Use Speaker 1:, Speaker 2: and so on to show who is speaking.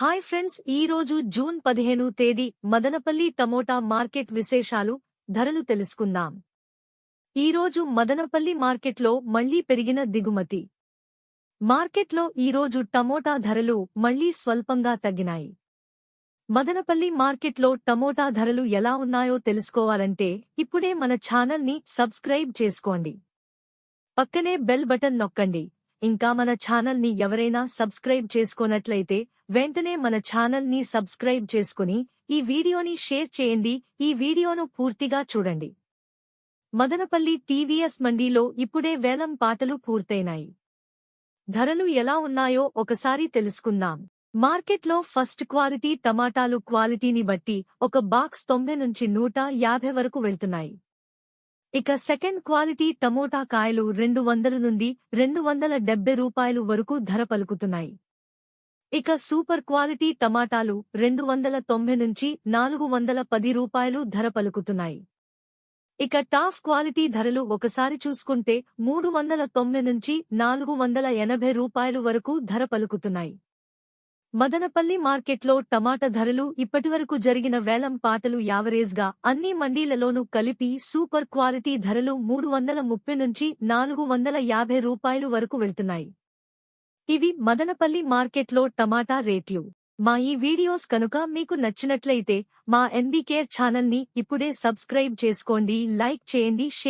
Speaker 1: Hi friends ఈ రోజు June పదిహేను తేదీ మదనపల్లి టమోటా మార్కెట్ విశేషాలు ధరలు తెలుసుకుందాం. ఈ రోజు మదనపల్లి మార్కెట్లో మళ్ళీ పెరిగిన దిగుమతి. మార్కెట్లో ఈ రోజు టమోటా ధరలు మళ్ళీ స్వల్పంగా తగ్గినాయి. మదనపల్లి మార్కెట్లో టమోటా ధరలు ఎలా ఉన్నాయో తెలుసుకోవాలంటే ఇప్పుడే మన ఛానల్ని సబ్స్క్రైబ్ చేసుకోండి. పక్కనే బెల్ బటన్ నొక్కండి. ఇంకా మన ఛానల్ని ఎవరైనా సబ్స్క్రైబ్ చేసుకోనట్లయితే వెంటనే మన ఛానల్ని సబ్స్క్రైబ్ చేసుకుని ఈ వీడియోని షేర్ చేయండి. ఈ వీడియోను పూర్తిగా చూడండి. మదనపల్లి టీవీఎస్ మండీలో ఇప్పుడే వేలం పాటలు పూర్తయినాయి. ధరలు ఎలా ఉన్నాయో ఒకసారి తెలుసుకుందాం. మార్కెట్లో ఫస్ట్ క్వాలిటీ టమాటాలు క్వాలిటీని బట్టి ఒక బాక్స్ తొంభై నుంచి నూట యాభై వరకు వెళ్తున్నాయి. ఇక సెకండ్ క్వాలిటీ టమోటా కాయలు రెండు వందల నుండి రెండు వందల డెబ్బై రూపాయలు వరకు ధర పలుకుతున్నాయి. ఇక సూపర్ క్వాలిటీ టమాటాలు రెండు వందల తొంభై నుంచి నాలుగు వందల పది రూపాయలు ధర పలుకుతున్నాయి. ఇక టాఫ్ క్వాలిటీ ధరలు ఒకసారి చూసుకుంటే మూడు వందల తొంభై నుంచి నాలుగు వందల ఎనభై రూపాయలు వరకు ధర పలుకుతున్నాయి. మదనపల్లి మార్కెట్లో టమాటా ధరలు ఇప్పటివరకు జరిగిన వేలం పాటలు యావరేజ్గా అన్ని మండీలలోనూ కలిపి సూపర్ క్వాలిటీ ధరలు మూడు వందల ముప్పై నుంచి నాలుగు వందల యాభై రూపాయలు వరకు వెళ్తున్నాయి. ఇవి మదనపల్లి మార్కెట్లో టమాటా రేట్లు. మా ఈ వీడియోస్ కనుక మీకు నచ్చినట్లయితే మా ఎన్బీకేర్ ఛానల్ని ఇప్పుడే సబ్స్క్రైబ్ చేసుకోండి లైక్ చేయండి షేర్